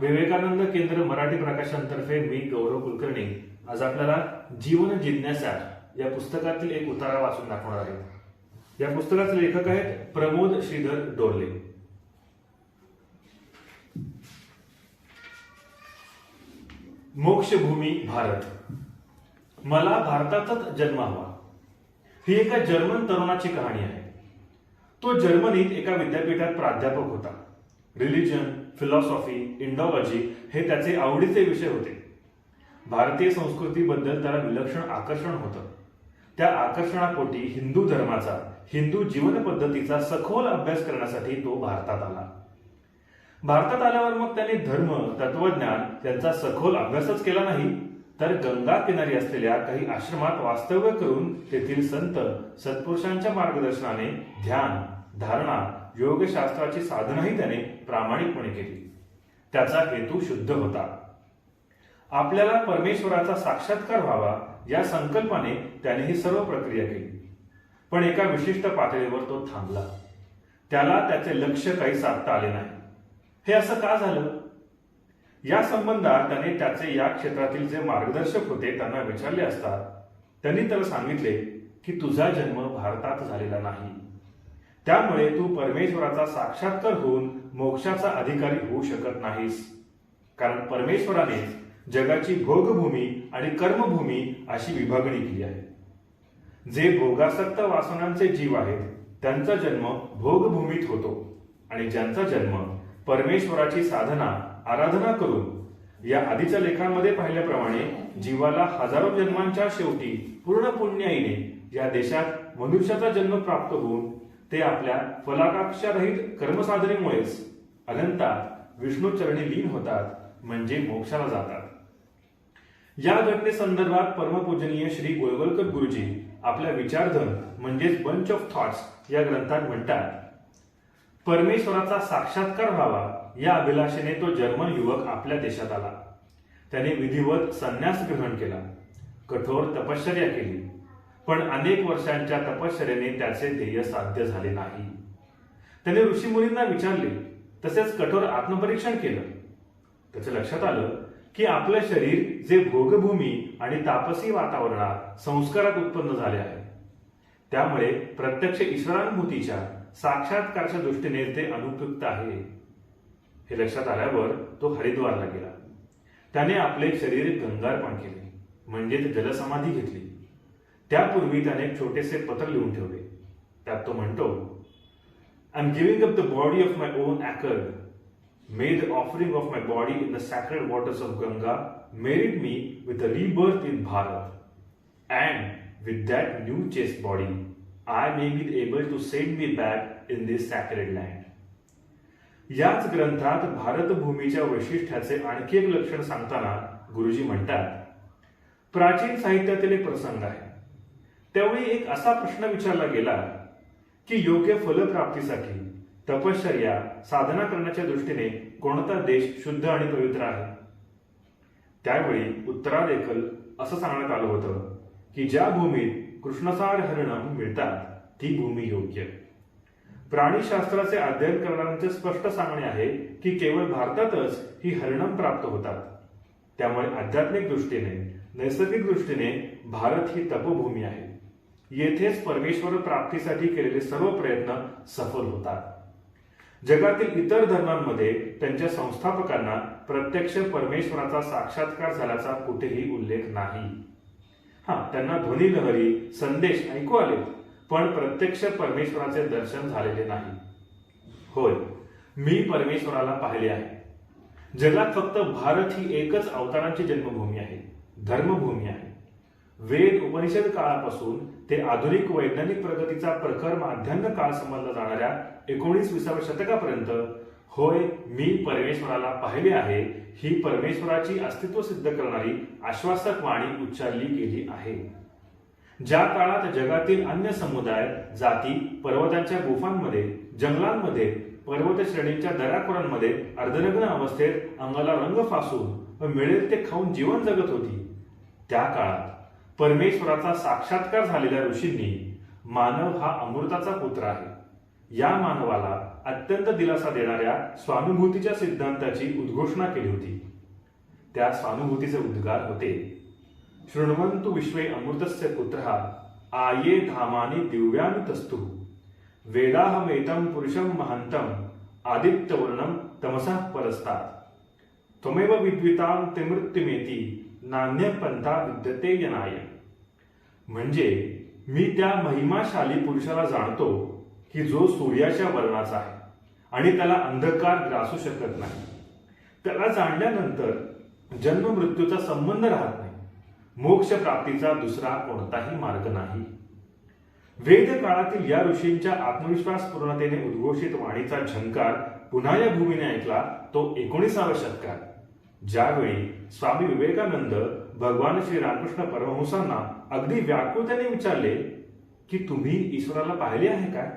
विवेकानंद केंद्र मराठी प्रकाशांतर्फे मी गौरव कुलकर्णी. आज आपल्याला जीवन जिज्ञासा या पुस्तकातील एक उतारा वाचून दाखवणार आहे. या पुस्तकाचे लेखक आहेत प्रमोद श्रीधर डोरले. मोक्षभूमी भारत. मला भारतातच जन्म हवा. ही एका जर्मन तरुणाची कहाणी आहे. तो जर्मनीत एका विद्यापीठात प्राध्यापक होता. रिलिजन फिलॉसॉफी इंडॉलॉजी हे त्याचे आवडीचे विषय होते. भारतीय संस्कृतीबद्दल त्याला विलक्षण आकर्षण होतं. त्या आकर्षणापोटी हिंदू धर्माचा हिंदू जीवन पद्धतीचा सखोल अभ्यास करण्यासाठी तो भारतात आला. भारतात आल्यावर मग त्याने धर्म तत्वज्ञान यांचा सखोल अभ्यासच केला नाही तर गंगा किनारी असलेल्या काही आश्रमात वास्तव्य करून तेथील संत सत्पुरुषांच्या मार्गदर्शनाने ध्यान धारणा योगशास्त्राची साधनाही त्याने प्रामाणिकपणे केली. त्याचा हेतू शुद्ध होता. आपल्याला परमेश्वराचा साक्षात्कार व्हावा या संकल्पाने त्याने ही सर्व प्रक्रिया केली. पण एका विशिष्ट पातळीवर तो थांबला. त्याला त्याचे लक्ष काही साधता आले नाही. हे असं का झालं? या संबंधात त्याने त्याचे या क्षेत्रातील जे मार्गदर्शक होते त्यांना विचारले असता त्यांनी त्याला सांगितले की तुझा जन्म भारतात झालेला नाही. त्यामुळे तू परमेश्वराचा साक्षात्कार होऊन मोक्षाचा अधिकारी होऊ शकत नाहीस. कारण परमेश्वराने जगाची भोगभूमी आणि कर्मभूमी अशी विभागणी केली आहे. जे भोगासक्त वासनांचे जीव आहेत त्यांचा जन्म भोगभूमीत होतो. आणि ज्यांचा जन्म परमेश्वराची साधना आराधना करून या आधीच्या लेखांमध्ये पाहिल्याप्रमाणे जीवाला हजारो जन्मांच्या शेवटी पूर्ण पुण्याईने या देशात मनुष्याचा जन्म प्राप्त होऊन ते आपल्या फलाकाक्षारहित कर्मसाधनेमुळेच अनंतात विष्णूचरणी लीन होतात म्हणजे मोक्षाला जातात. या घटनेसंदर्भात परमपूजनीय श्री गोळवलकर गुरुजी आपल्या विचारधन म्हणजेच बंच ऑफ थॉट्स या ग्रंथात म्हणतात. परमेश्वराचा साक्षात्कार व्हावा या अभिलाषेने तो जर्मन युवक आपल्या देशात आला. त्याने विधिवत संन्यास ग्रहण केला. कठोर तपश्चर्या केली. पण अनेक वर्षांच्या तपश्चर्याने त्याचे ध्येय साध्य झाले नाही. त्याने ऋषीमुनींना विचारले तसेच कठोर आत्मपरीक्षण केलं. त्याच्या लक्षात आलं की आपलं शरीर जे भोगभूमी आणि तापसी वातावरणात संस्कारात उत्पन्न झाले आहे. त्यामुळे प्रत्यक्ष ईश्वरानुभूतीच्या साक्षात्कारच्या दृष्टीने ते अनुपयुक्त आहे. हे लक्षात आल्यावर तो हरिद्वारला गेला. त्याने आपले शरीर गंगार्पण केले म्हणजेच जलसमाधी घेतली. त्यापूर्वी त्याने एक छोटेसे पत्र लिहून ठेवले. त्यात तो म्हणतो I am giving up the body of my own accord may the offering of my body in the sacred waters of Ganga merit me with rebirth in Bharat and with that new chaste body I may be able to send me back in this sacred land याच ग्रंथात भारतभूमीच्या वैशिष्ट्याचे आणखी एक लक्षण सांगताना गुरुजी म्हणतात प्राचीन साहित्यातील एक प्रसंग आहे. त्यावेळी एक असा प्रश्न विचारला गेला की योग्य फलप्राप्तीसाठी तपश्चर्या साधना करण्याच्या दृष्टीने कोणता देश शुद्ध आणि पवित्र आहे? त्यावेळी उत्तरादेखल असं सांगण्यात आलं होतं की ज्या भूमीत कृष्णसार हरण मिळतात ती भूमी योग्य. प्राणीशास्त्राचे अध्ययन करणाऱ्यांचे स्पष्ट सांगणे आहे की केवळ भारतातच ही हरणम प्राप्त होतात. त्यामुळे आध्यात्मिक दृष्टीने नैसर्गिक दृष्टीने भारत ही तपभूमी आहे. येथेच परमेश्वर प्राप्तीसाठी केलेले सर्व प्रयत्न सफल होतात. जगातील इतर धर्मांमध्ये त्यांच्या संस्थापकांना प्रत्यक्ष परमेश्वराचा साक्षात्कार झाल्याचा कुठेही उल्लेख नाही. हा त्यांना ध्वनी लहरी संदेश ऐकू आले पण प्रत्यक्ष परमेश्वराचे दर्शन झालेले नाही. होय मी परमेश्वराला पाहिले आहे. जगात फक्त भारत ही एकच अवतारांची जन्मभूमी आहे धर्मभूमी आहे. वेद उपनिषद काळापासून ते आधुनिक वैज्ञानिक प्रगतीचा प्रखर माध्यान्ह काळ समजला जाणाऱ्या एकोणीस विसाव्या शतकापर्यंत होय मी परमेश्वराला पाहिले आहे ही परमेश्वराची अस्तित्व सिद्ध करणारी आश्वासक वाणी उच्चारली गेली आहे. ज्या काळात जगातील अन्य समुदाय जाती पर्वतांच्या गुफांमध्ये जंगलांमध्ये पर्वत श्रेणींच्या दऱ्याखोरांमध्ये अर्धनग्न अवस्थेत अंगाला रंग फासून व मिळेल ते खाऊन जीवन जगत होती त्या काळात परमेश्वराचा साक्षात्कार झालेल्या ऋषींनी मानव हा अमृताचा पुत्र आहे. या मानवाला अत्यंत दिलासा देणाऱ्या स्वानुभूतीच्या सिद्धांताची उद्घोषणा केली होती. त्या स्वानुभूतीचे उद्गार होते. शृण्वंतु विश्वे अमृतस्य पुत्र आये धामाने दिव्यान तस्तु वेदाहमेतम पुरुषं महंतम आदित्यवर्णं तमसः परस्तात। त्वमेव विद्वितां ते मृत्युमेती नान्यपंथा विद्यते विनाय म्हणजे मी त्या महिमाशाली पुरुषाला जाणतो की जो सूर्याच्या वर्णाचा आहे आणि त्याला अंधकार ग्रासू शकत नाही. त्याला जाणल्यानंतर जन्म मृत्यूचा संबंध राहत नाही. मोक्ष प्राप्तीचा दुसरा कोणताही मार्ग नाही. वेद काळातील या ऋषींच्या आत्मविश्वास पूर्णतेने उद्घोषित वाणीचा झंकार पुन्हा या भूमीने ऐकला तो एकोणीसाव्या शतकात. ज्यावेळी स्वामी विवेकानंद भगवान श्री रामकृष्ण परमहंसांना अगदी व्याकुळतेने विचारले की तुम्ही ईश्वराला पाहिले आहे काय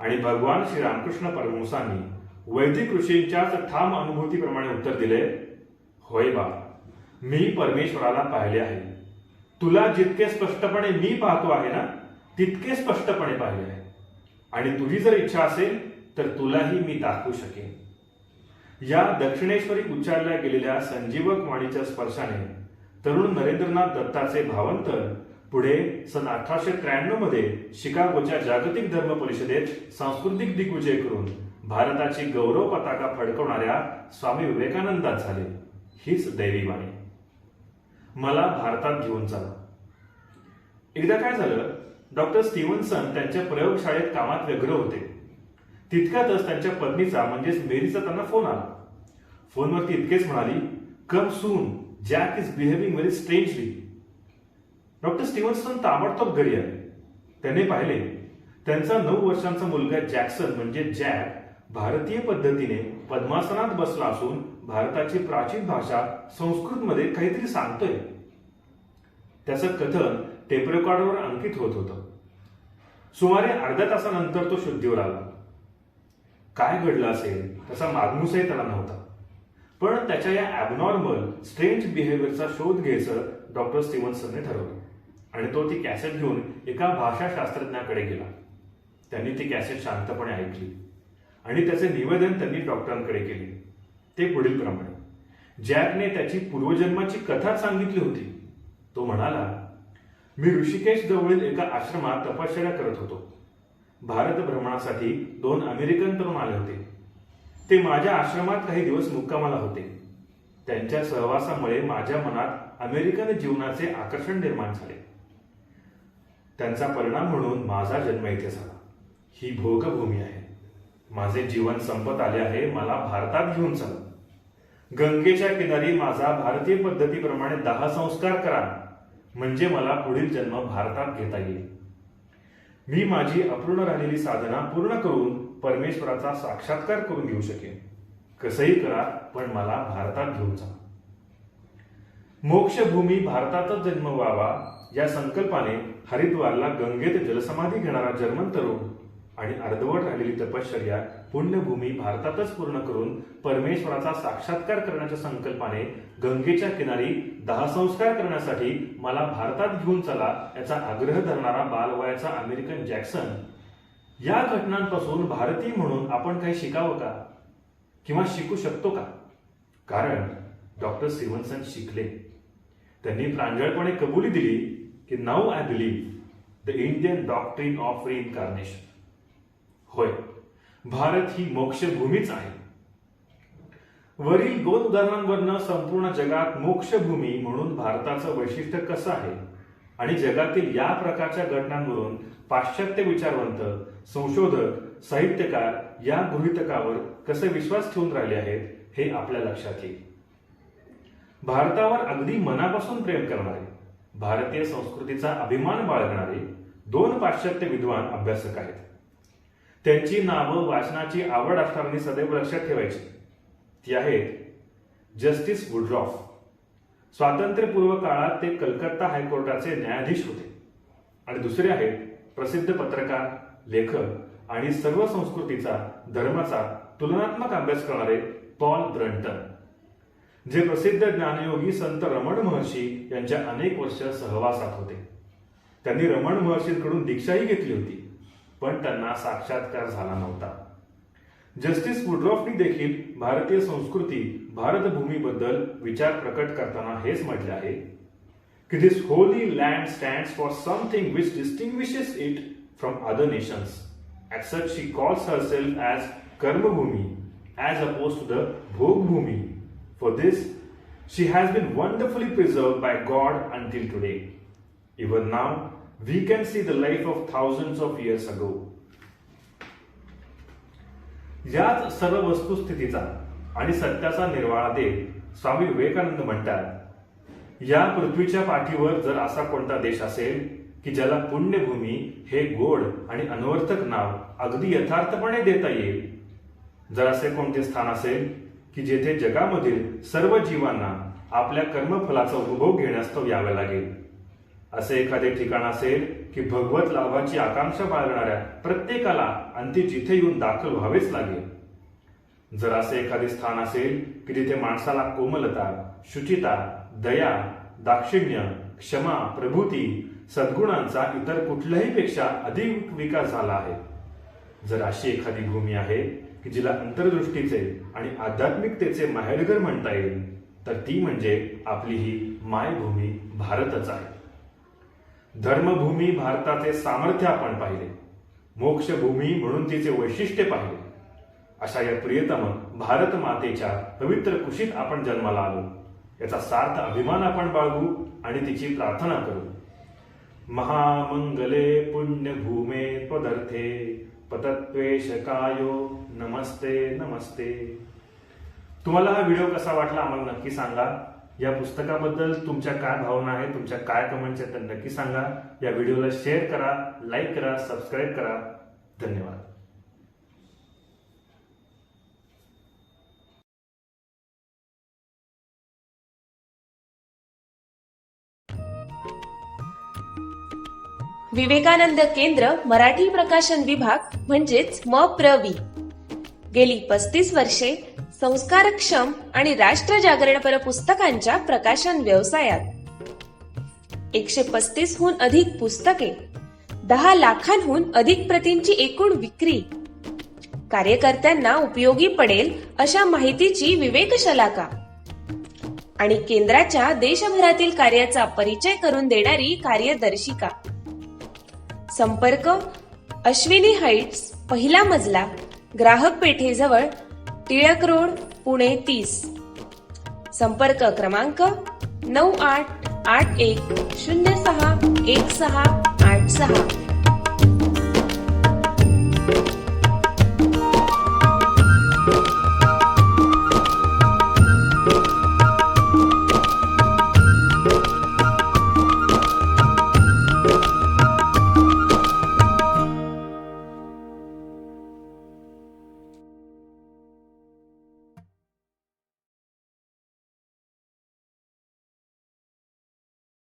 आणि भगवान श्री रामकृष्ण परमहंसांनी वैदिक ऋषींच्याच ठाम अनुभूतीप्रमाणे उत्तर दिले होय बा मी परमेश्वराला पाहिले आहे. तुला जितके स्पष्टपणे मी पाहतो आहे ना तितके स्पष्टपणे पाहिले आहे. आणि तुझी जर इच्छा असेल तर तुलाही मी दाखवू शकेन. या दक्षिणेश्वरी उच्चारल्या गेलेल्या संजीवक वाणीच्या स्पर्शाने तरुण नरेंद्रनाथ दत्ताचे भावंतर पुढे सन अठराशे त्र्याण्णवमध्ये शिकागोच्या जागतिक धर्म परिषदेत सांस्कृतिक दिग्विजय करून भारताची गौरव पताका फडकवणाऱ्या स्वामी विवेकानंदात झाले. हीच दैवी वाणी. मला भारतात घेऊन चला. एकदा काय झालं? डॉक्टर स्टीव्हन्सन त्यांच्या प्रयोगशाळेत कामात व्यग्र होते. तितक्यातच त्यांच्या पत्नीचा म्हणजेच मेरीचा त्यांना फोन आला. फोनवरती इतकेच म्हणाली come soon Jack is behaving very strangely doctor Stevenson ताबडतोब घरी आले. त्याने पाहिले त्यांचा नऊ वर्षांचा मुलगा जॅक्सन म्हणजे जॅक भारतीय पद्धतीने पद्मासनात बसला असून भारताची प्राचीन भाषा संस्कृतमध्ये काहीतरी सांगतोय. त्याचं कथन टेपरेकॉर्डवर अंकित होत होतं. सुमारे अर्ध्या तासानंतर तो शुद्धीवर आला. काय घडलं असेल त्याचा मागमूसही त्याला नव्हता. पण त्याच्या या ॲबनॉर्मल स्ट्रेंज बिहेवियरचा शोध घ्यायचं डॉक्टर स्टीव्हन्सनने ठरवलं. आणि तो ती कॅसेट घेऊन एका भाषाशास्त्रज्ञाकडे गेला. त्यांनी ती कॅसेट शांतपणे ऐकली. आणि त्याचे निवेदन त्यांनी डॉक्टरांकडे केले. ते पुढील प्रमाणे. जॅकने त्याची पूर्वजन्माची कथा सांगितली होती तो म्हणाला मी ऋषिकेश जवळील एका आश्रमात तपश्चर्या करत होतो. भारत भ्रमणासाठी दोन अमेरिकन तरुण आले होते. ते माझ्या आश्रमात काही दिवस मुक्कामाला होते. त्यांच्या सहवासामुळे माझ्या मनात अमेरिकन जीवनाचे आकर्षण निर्माण झाले. त्यांचा परिणाम म्हणून माझा जन्म इथे झाला. ही भोगभूमी आहे. माझे जीवन संपत आले आहे मला भारतात घेऊन चला. गंगेच्या किनारी माझा भारतीय पद्धतीप्रमाणे दहा संस्कार करा. म्हणजे मला पुढील जन्म भारतात घेता येईल. मी माझी अपूर्ण राहिलेली साधना पूर्ण करून परमेश्वराचा साक्षात्कार करून घेऊ शकेन. कसंही करा पण मला भारतात घेऊन जा. मोक्षभूमी भारतातच जन्म व्हावा या संकल्पाने हरिद्वारला गंगेत जलसमाधी घेणारा जर्मन तरुण आणि अर्धवट राहिलेली तपश्चर्या पुण्यभूमी भारतातच पूर्ण करून परमेश्वराचा साक्षात्कार करण्याच्या संकल्पाने गंगेच्या किनारी दहासंस्कार करण्यासाठी मला भारतात घेऊन चला याचा आग्रह धरणारा बालवयाचा अमेरिकन जॅक्सन. या घटनांपासून भारतीय म्हणून आपण काही शिकावं का? किंवा शिकू शकतो का? कारण डॉक्टर सिवनसन शिकले. त्यांनी प्रांजळपणे कबुली दिली की now I believe the Indian doctrine of reincarnation. होय भारत ही मोक्षभूमीच आहे. वरील दोन उदाहरणांवरनं संपूर्ण जगात मोक्षभूमी म्हणून भारताचं वैशिष्ट्य कसं आहे आणि जगातील या प्रकारच्या घटनांवरून पाश्चात्य विचारवंत संशोधक साहित्यकार या गृहितकावर कसे विश्वास ठेवून राहिले आहेत हे आपल्या लक्षात येईल. भारतावर अगदी मनापासून प्रेम करणारे भारतीय संस्कृतीचा अभिमान बाळगणारे दोन पाश्चात्य विद्वान अभ्यासक आहेत. त्यांची नावं वाचनाची आवड असणाऱ्यांनी सदैव लक्षात ठेवायची. ती आहेत जस्टिस वुड्रॉफ. स्वातंत्र्यपूर्व काळात ते कलकत्ता हायकोर्टाचे न्यायाधीश होते. आणि दुसरे आहेत प्रसिद्ध पत्रकार लेखक आणि सर्व संस्कृतीचा धर्माचा तुलनात्मक अभ्यास करणारे पॉल ब्रंटन. जे प्रसिद्ध ज्ञानयोगी संत रमण महर्षी यांच्या अनेक वर्ष सहवासात होते. त्यांनी रमण महर्षींकडून दीक्षाही घेतली होती. पण त्यांना साक्षात्कार झाला नव्हता. जस्टिस वुड्रॉफनी देखील भारतीय संस्कृती भारतभूमीबद्दल विचार प्रकट करताना हेच म्हटले आहे की this holy land stand for something which distinguishes it from other nations at she calls herself as Karmabhumi as opposed to the Bhogabhumi for this she has been wonderfully preserve by God until today even now we can see the life of thousands of years ago. याच सर्व वस्तुस्थितीचा आणि सत्याचा निर्वाळा देत स्वामी विवेकानंद म्हणतात या पृथ्वीच्या पाठीवर जर असा कोणता देश असेल की ज्याला पुण्यभूमी हे गोड आणि अनवर्थक नाव अगदी यथार्थपणे देता येईल जर असे कोणते स्थान असेल की जेथे जगामधील सर्व जीवांना आपल्या कर्मफलाचा उपभोग घेण्यास तो यावे लागेल असे एखादे ठिकाण असेल की भगवत लाभाची आकांक्षा बाळगणाऱ्या प्रत्येकाला अंती जिथे येऊन दाखल व्हावेच लागेल. जर असे एखादे स्थान असेल की जिथे माणसाला कोमलता शुचिता दया दाक्षिण्य क्षमा प्रभूती सद्गुणांचा इतर कुठल्याही पेक्षा अधिक विकास झाला आहे. जर अशी एखादी भूमी आहे की जिला अंतर्दृष्टीचे आणि आध्यात्मिकतेचे माहेरघर म्हणता येईल तर ती म्हणजे आपली ही मायभूमी भारतच आहे. धर्मभूमी भारताचे सामर्थ्य आपण पाहिले. मोक्षभूमी म्हणून तिचे वैशिष्ट्य पाहिले. अशा या प्रियतम भारत मातेच्या पवित्र कुशीत आपण जन्माला आलो. याचा सार्थ अभिमान आपण बाळगू आणि तिची प्रार्थना करू. महामंगले पुण्यभूमे त्वदर्थे पतत्वेशकायो नमस्ते नमस्ते. तुम्हाला हा व्हिडिओ कसा वाटला आम्हाला नक्की सांगा. या पुस्तकाबद्दल तुमच्या काय भावना आहेत तुमच्या काय कमेंट्स आहेत तर नक्की सांगा. या व्हिडिओला शेअर करा लाईक करा सबस्क्राईब करा. धन्यवाद. विवेकानंद केंद्र मराठी प्रकाशन विभाग म्हणजेच म प्रवी गेली पस्तीस वर्षे संस्कारक्षम आणि राष्ट्र जागरणपर पुस्तकांच्या प्रकाशन व्यवसायात. एकशे पस्तीस हून अधिक पुस्तके दहा लाखांहून अधिक प्रतींची एकूण विक्री. कार्यकर्त्यांना उपयोगी पडेल अशा माहितीची विवेकशलाका. आणि केंद्राच्या देशभरातील कार्याचा परिचय करून देणारी कार्यदर्शिका. संपर्क अश्विनी हाईट्स पहिला मजला ग्राहक पेठेजवळ टिळक रोड पुणे तीस. संपर्क क्रमांक नऊ आठ आठ एक शून्य सहा एक सहा आठ सहा.